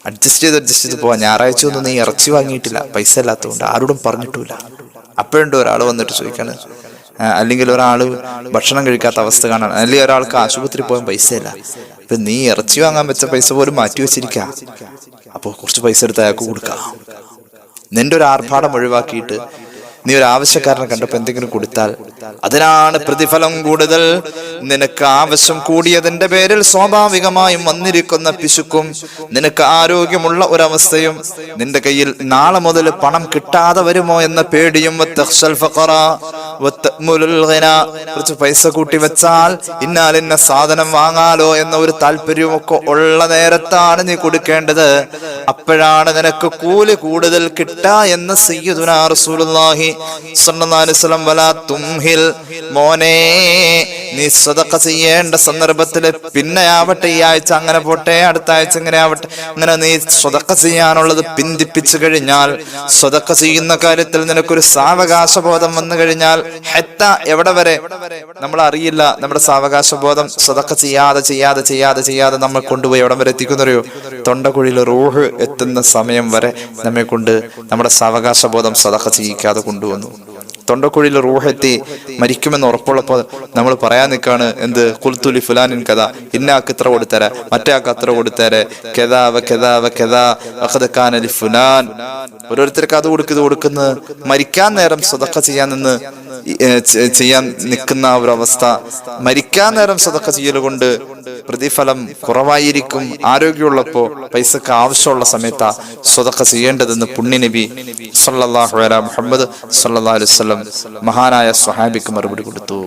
അഡ്ജസ്റ്റ് ചെയ്ത് അഡ്ജസ്റ്റ് ചെയ്ത് പോവാ. ഞായറാഴ്ച ഒന്നും നീ ഇറച്ചി വാങ്ങിയിട്ടില്ല. പൈസ ഇല്ലാത്തതുകൊണ്ട് ആരോടും പറഞ്ഞിട്ടില്ല അപ്പോഴുണ്ട് ഒരാൾ വന്നിട്ട് ചോദിക്കാണ് അല്ലെങ്കിൽ ഒരാൾ ഭക്ഷണം കഴിക്കാത്ത അവസ്ഥ കാണാൻ അല്ലെങ്കിൽ ഒരാൾക്ക് ആശുപത്രി പോകാൻ പൈസയില്ല. ഇപ്പൊ നീ ഇറച്ചി വാങ്ങാൻ വെച്ച പൈസ പോലും മാറ്റി വെച്ചിരിക്ക. അപ്പൊ കുറച്ച് പൈസ എടുത്ത് അയാൾക്ക് കൊടുക്കാം. നിന്റെ ഒരു ആർഭാടം ഒഴിവാക്കിയിട്ട് നീ ഒരു ആവശ്യക്കാരനെ കണ്ടപ്പോ എന്തെങ്കിലും കൊടുത്താൽ അതിനാണ് പ്രതിഫലം കൂടുതൽ നിനക്ക് ആവശ്യം കൂടിയതിന്റെ പേരിൽ സ്വാഭാവികമായും വന്നിരിക്കുന്ന പിശുക്കും നിനക്ക് ആരോഗ്യമുള്ള ഒരവസ്ഥയും നിന്റെ കയ്യിൽ നാളെ മുതൽ പണം കിട്ടാതെ വരുമോ എന്ന പേടിയും. കുറച്ച് പൈസ കൂട്ടി വെച്ചാൽ ഇന്നാൽ ഇന്ന സാധനം വാങ്ങാലോ എന്ന ഒരു താല്പര്യവും ഒക്കെ ഉള്ള നേരത്താണ് നീ കൊടുക്കേണ്ടത് അപ്പോഴാണ് നിനക്ക് കൂലി കൂടുതൽ കിട്ടാ എന്ന് സയ്യിദുനാ റസൂലുള്ളാഹി തുംഹിൽ. മോനെ നീ സദഖ ചെയ്യേണ്ട സന്ദർഭത്തിൽ പിന്നെ ആവട്ടെ ഈ ആഴ്ച അങ്ങനെ പോട്ടെ അടുത്ത ആഴ്ച ഇങ്ങനെ ആവട്ടെ. അങ്ങനെ നീ സ്വതക്ക ചെയ്യാനുള്ളത് പിന്തിപ്പിച്ചു കഴിഞ്ഞാൽ സ്വതക്ക ചെയ്യുന്ന കാര്യത്തിൽ നിനക്കൊരു സാവകാശ ബോധം വന്നു കഴിഞ്ഞാൽ ഹെത്ത എവിടെ വരെ? നമ്മൾ അറിയില്ല നമ്മുടെ സാവകാശ ബോധം സ്വതക്ക ചെയ്യാതെ ചെയ്യാതെ ചെയ്യാതെ ചെയ്യാതെ നമ്മൾ കൊണ്ടുപോയി എവിടം വരെ എത്തിക്കുന്നറിയോ തൊണ്ടക്കുഴിയിൽ റൂഹ് എത്തുന്ന സമയം വരെ നമ്മെ കൊണ്ട് നമ്മുടെ സാവകാശ ബോധം സ്വതക്ക ചെയ്യിക്കാതെ കൊണ്ടുവന്നു. തൊണ്ടക്കുഴിയിൽ റൂഹെത്തി മരിക്കുമെന്ന് ഉറപ്പുള്ളപ്പോൾ നമ്മൾ പറയാൻ നിൽക്കാണ് എന്ത്? കുൽത്തുലി ഫുലാനിൻ കഥ ഇന്നാക്ക് ഇത്ര കൊടുത്തരാ. മറ്റേ ആൾക്ക് അത്ര കൊടുത്തേരെ. കെതാവ കെതാവ കെതാ അഖദക്കാനലി ഫുലാൻ. ഓരോരുത്തർക്ക് അത് ഇത് കൊടുക്കുന്നത് മരിക്കാൻ നേരം സ്വതക്ക ചെയ്യാൻ നിന്ന് ചെയ്യാൻ നിൽക്കുന്ന ഒരു അവസ്ഥ. മരിക്കാൻ നേരം സ്വതക്ക ചെയ്യൽ കൊണ്ട് പ്രതിഫലം കുറവായിരിക്കും. ആരോഗ്യമുള്ളപ്പോ പൈസക്ക് ആവശ്യമുള്ള സമയത്ത് സ്വതക്ക ചെയ്യേണ്ടതെന്ന് പുണ്യനബി സല്ലല്ലാഹു അലൈഹി മുഹമ്മദ് സല്ലല്ലാഹു അലൈഹി വസല്ലം മഹാനായ സ്വഹാബിക്ക് മറുപടി കൊടുത്തു.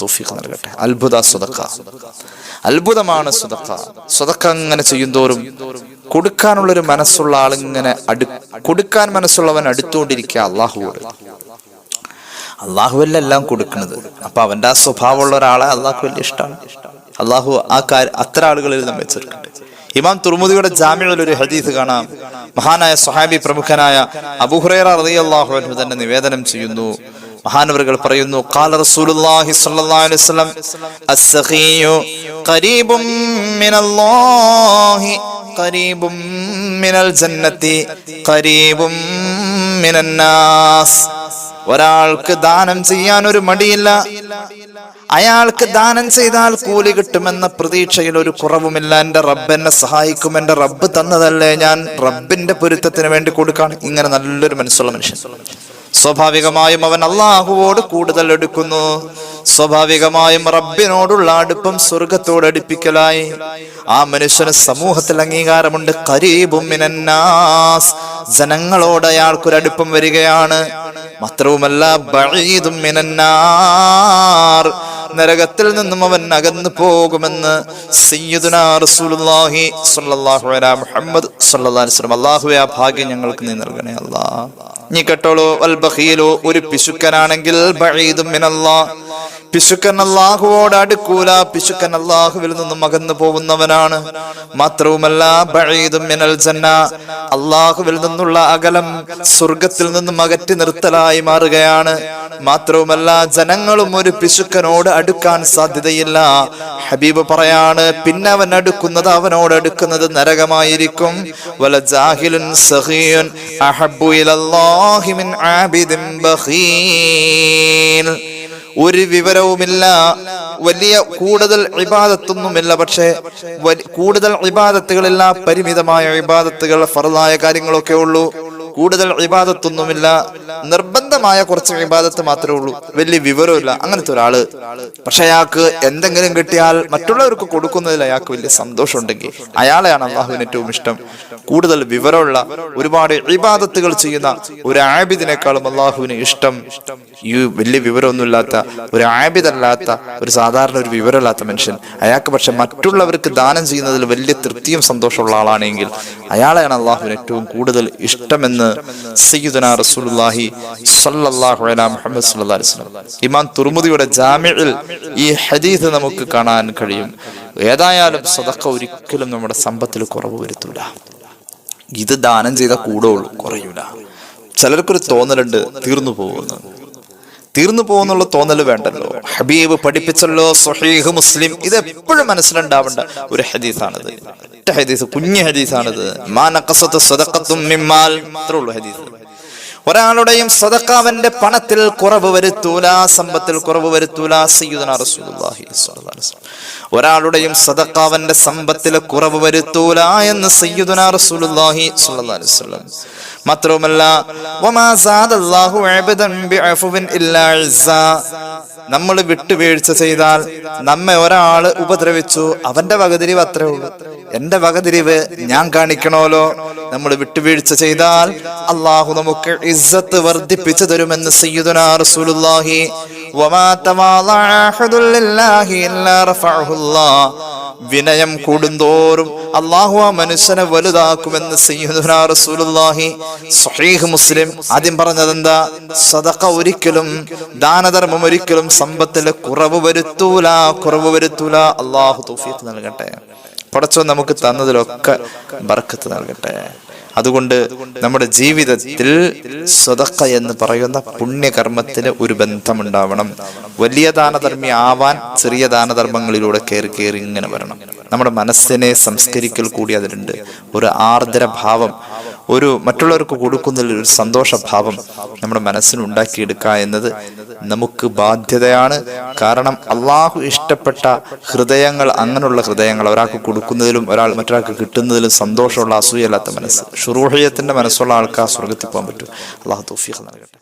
തൗഫീഖ് നൽകട്ടെ. അത്ഭുത സ്വതക്ക. അത്ഭുതമാണ് സ്വതക്ക. സ്വതക്ക അങ്ങനെ ചെയ്യുന്തോറും കൊടുക്കാനുള്ളൊരു മനസ്സുള്ള ആളിങ്ങനെ അടു കൊടുക്കാൻ മനസ്സുള്ളവൻ അടുത്തുകൊണ്ടിരിക്കുക അള്ളാഹുവോട് അള്ളാഹുവല്ല എല്ലാം കൊടുക്കുന്നത്. അപ്പൊ അവന്റെ ആ സ്വഭാവമുള്ള ഒരാളെ അള്ളാഹു വലിയ ഇഷ്ടമാണ് അള്ളാഹു ആ കാര്യം അത്ര ആളുകളിൽ നമ്മെ ചേർക്കട്ടെ ഇമാം തുർമുദിയുടെ ജാമ്യങ്ങളിൽ ഒരു ഹദീസ് കാണാം. മഹാനായ സ്വഹാബി പ്രമുഖനായ അബുഹുറൈറ റളിയല്ലാഹു അൻഹു തന്നെ നിവേദനം ചെയ്യുന്നു. മഹാനവറുകൾ പറയുന്നു ഖാല റസൂലുള്ളാഹി സ്വല്ലല്ലാഹു അലൈഹി വസല്ലം അസ്സഖിയു ഖരീബും മിനല്ലാഹി ഖരീബും മിനൽ ജന്നത്തി ഖരീബും മിനന്നാസ്. ഒരാൾക്ക് ദാനം ചെയ്യാൻ ഒരു മടിയില്ല അയാൾക്ക് ദാനം ചെയ്താൽ കൂലി കിട്ടുമെന്ന പ്രതീക്ഷയിൽ ഒരു കുറവുമില്ല. എന്റെ റബ്ബ് എന്നെ സഹായിക്കും. എന്റെ റബ്ബ് തന്നതല്ലേ ഞാൻ റബ്ബിന്റെ പൊരുത്തത്തിന് വേണ്ടി കൊടുക്കാണ്. ഇങ്ങനെ നല്ലൊരു മനസ്സുള്ള മനുഷ്യൻ. സ്വാഭാവികമായും അവൻ അള്ളാഹുവോട് കൂടുതൽ എടുക്കുന്നു സ്വാഭാവികമായും റബ്ബിനോടുള്ള അടുപ്പം സ്വർഗത്തോട് അടുപ്പിക്കലായി. ആ മനുഷ്യന് സമൂഹത്തിൽ അംഗീകാരമുണ്ട്. കരീബും ജനങ്ങളോട് അയാൾക്കൊരു അടുപ്പം വരികയാണ്. മാത്രവുമല്ല നരകത്തിൽ നിന്നും അവൻ അകന്നു പോകുമെന്ന് മുഹമ്മദ് അല്ലാഹുവേ ആ ഭാഗ്യം ഞങ്ങൾക്ക് നീ നൽകണേ അല്ലാ നീ കേട്ടോളൂ അൽ ഒരു പിശുക്കനാണെങ്കിൽ പിശുക്കൻ അള്ളാഹുവോട് അടുക്കൂല. പിശുക്കൻ അള്ളാഹുവിൽ നിന്നും അകന്നു പോകുന്നവനാണ്. മാത്രവുമല്ല മിനൽ ജന്ന. അള്ളാഹുവിൽ നിന്നുള്ള അകലം സ്വർഗത്തിൽ നിന്നും അകറ്റി നിർത്തലായി മാറുകയാണ്. മാത്രവുമല്ല ജനങ്ങളും ഒരു പിശുക്കനോട് അടുക്കാൻ സാധ്യതയില്ല. ഹബീബ് പറയാണ് പിന്നെ അവൻ അടുക്കുന്നത് അവനോട് അടുക്കുന്നത് നരകമായിരിക്കും. വല ജാഹിലുൻ സഹിയുൻ അഹബ്ബു ഇലല്ലാഹി മിൻ ആബിദിൻ ബഖീൽ. ഒരു വിവരവുമില്ല. വലിയ കൂടുതൽ ഇബാദത്തൊന്നുമില്ല. പക്ഷേ കൂടുതൽ ഇബാദത്തുകളില്ല. പരിമിതമായ ഇബാദത്തുകൾ ഫറുതായ കാര്യങ്ങളൊക്കെ ഉള്ളൂ. കൂടുതൽ ഇബാദത്തൊന്നുമില്ല. നിർബന്ധമായ കുറച്ച് ഇബാദത്ത് മാത്രമേ ഉള്ളൂ. വലിയ വിവരമില്ല അങ്ങനത്തെ ഒരാൾ. പക്ഷെ അയാൾക്ക് എന്തെങ്കിലും കിട്ടിയാൽ മറ്റുള്ളവർക്ക് കൊടുക്കുന്നതിൽ അയാൾക്ക് വലിയ സന്തോഷം ഉണ്ടെങ്കിൽ അയാളെയാണ് അള്ളാഹുവിന് ഏറ്റവും ഇഷ്ടം. കൂടുതൽ വിവരമുള്ള ഒരുപാട് ഇബാദത്തുകൾ ചെയ്യുന്ന ഒരു ആബിദിനേക്കാളും അള്ളാഹുവിന് ഇഷ്ടം. ഈ വലിയ വിവരമൊന്നുമില്ലാത്ത ഒരു ആബിദല്ലാത്ത ഒരു സാധാരണ ഒരു വിവരമില്ലാത്ത മനുഷ്യൻ. അയാൾക്ക് പക്ഷെ മറ്റുള്ളവർക്ക് ദാനം ചെയ്യുന്നതിൽ വലിയ തൃപ്തിയും സന്തോഷമുള്ള ആളാണെങ്കിൽ അയാളെയാണ് അള്ളാഹുവിന് ഏറ്റവും കൂടുതൽ ഇഷ്ടമെന്ന് സയ്യിദുന റസൂലുള്ളാഹി സ്വല്ലല്ലാഹു അലൈഹി മുഹമ്മദ് സല്ലല്ലാഹു അലൈഹി വസല്ലം. ഇമാം തുർമുദിയുടെ ജാമിഇൽ ഈ ഹദീസ് നമുക്ക് കാണാൻ കഴിയും. ഏതായാലും സദക്ക ഒരിക്കലും നമ്മുടെ സമ്പത്തിൽ കുറവ് വരുത്തൂല. ഇത് ദാനം ചെയ്ത കൂടുള്ളൂ കുറയൂല. ചിലർക്കൊരു തോന്നലുണ്ട് തീർന്നു പോകുന്നു. തീർന്നു പോകുന്നുള്ള തോന്നൽ വേണ്ടല്ലോ. ഹബീബ് പഠിപ്പിച്ചല്ലോ സുഹീഹ് മുസ്ലിം. ഇത് എപ്പോഴും മനസ്സിലുണ്ടാവേണ്ട ഒരു ഹദീസാണിത്. ഒറ്റ ഹദീസ് കുഞ്ഞു ഹദീസാണിത്. മാനക്കസത്ത് സ്വതക്കത്തും മിമ്മാൽ അത്രേ ഉള്ളൂ ഹദീസ്. ഒരാളുടെയും സദക്ക അവന്റെ പണത്തിൽ കുറവ് വരുത്തൂല സമ്പത്തിൽ കുറവ് വരുത്തൂല ഒരാളുടെയും സദക്ക അവന്റെ സമ്പത്തിൽ കുറവ് വരുത്തൂല എന്ന് മാത്രവുമല്ല നമ്മൾ വിട്ടുവീഴ്ച ചെയ്താൽ നമ്മെ ഒരാൾ ഉപദ്രവിച്ചു അവന്റെ വകതിരിവ് അത്രേ ഉള്ളൂ. എന്റെ വകതിരിവ് ഞാൻ കാണിക്കണോലോ നമ്മൾ വിട്ടുവീഴ്ച ചെയ്താൽ അള്ളാഹു നമുക്ക് ഇസ്സത്ത് വർദ്ധിപ്പിച്ചു തരുമെന്ന് സയ്യിദുനാ റസൂലുള്ളാഹി. വമാ തവാളഅ അഹദുൽ ലില്ലാഹി ഇല്ലാ റഫഅഹു അല്ലാഹ് വിനയം കൂടുന്തോറും അള്ളാഹു ആ മനുഷ്യനെ വലുതാക്കുമെന്ന് സയ്യിദുനാ റസൂലുള്ളാഹി. സ്വഹീഹ് മുസ്ലിം ആദ്യം പറഞ്ഞത് എന്താ സദഖ ഒരിക്കലും ദാനധർമ്മം ഒരിക്കലും സമ്പത്തിൽ കുറവ് വരുത്തൂല കുറവ് വരുത്തൂല. അള്ളാഹു തൗഫീഖ് നൽകട്ടെ. പടച്ചോ നമുക്ക് തന്നതിലൊക്കെ ബർക്കത്ത് നൽകട്ടെ. അതുകൊണ്ട് നമ്മുടെ ജീവിതത്തിൽ സ്വതക്ക എന്ന് പറയുന്ന പുണ്യകർമ്മത്തിന് ഒരു ബന്ധമുണ്ടാവണം. വലിയ ദാനധർമ്മി ആവാൻ ചെറിയ ദാനധർമ്മങ്ങളിലൂടെ കയറി കയറി ഇങ്ങനെ വരണം. നമ്മുടെ മനസ്സിനെ സംസ്കരിക്കൽ കൂടി അതിലുണ്ട്. ഒരു ആർദ്ര ഭാവം ഒരു മറ്റുള്ളവർക്ക് കൊടുക്കുന്നതിൽ ഒരു സന്തോഷഭാവം നമ്മുടെ മനസ്സിന് ഉണ്ടാക്കിയെടുക്കുക എന്നത് നമുക്ക് ബാധ്യതയാണ്. കാരണം അള്ളാഹു ഇഷ്ടപ്പെട്ട ഹൃദയങ്ങൾ അങ്ങനെയുള്ള ഹൃദയങ്ങൾ ഒരാൾക്ക് കൊടുക്കുന്നതിലും ഒരാൾ മറ്റൊരാൾക്ക് കിട്ടുന്നതിലും സന്തോഷമുള്ള അസൂയല്ലാത്ത മനസ്സ് ഷുറൂഹയത്തിന്റെ മനസ്സുള്ള ആൾക്കാർ സ്വർഗത്തിൽ പോകാൻ പറ്റും. അള്ളാഹു തൗഫീഖ് നൽകട്ടെ.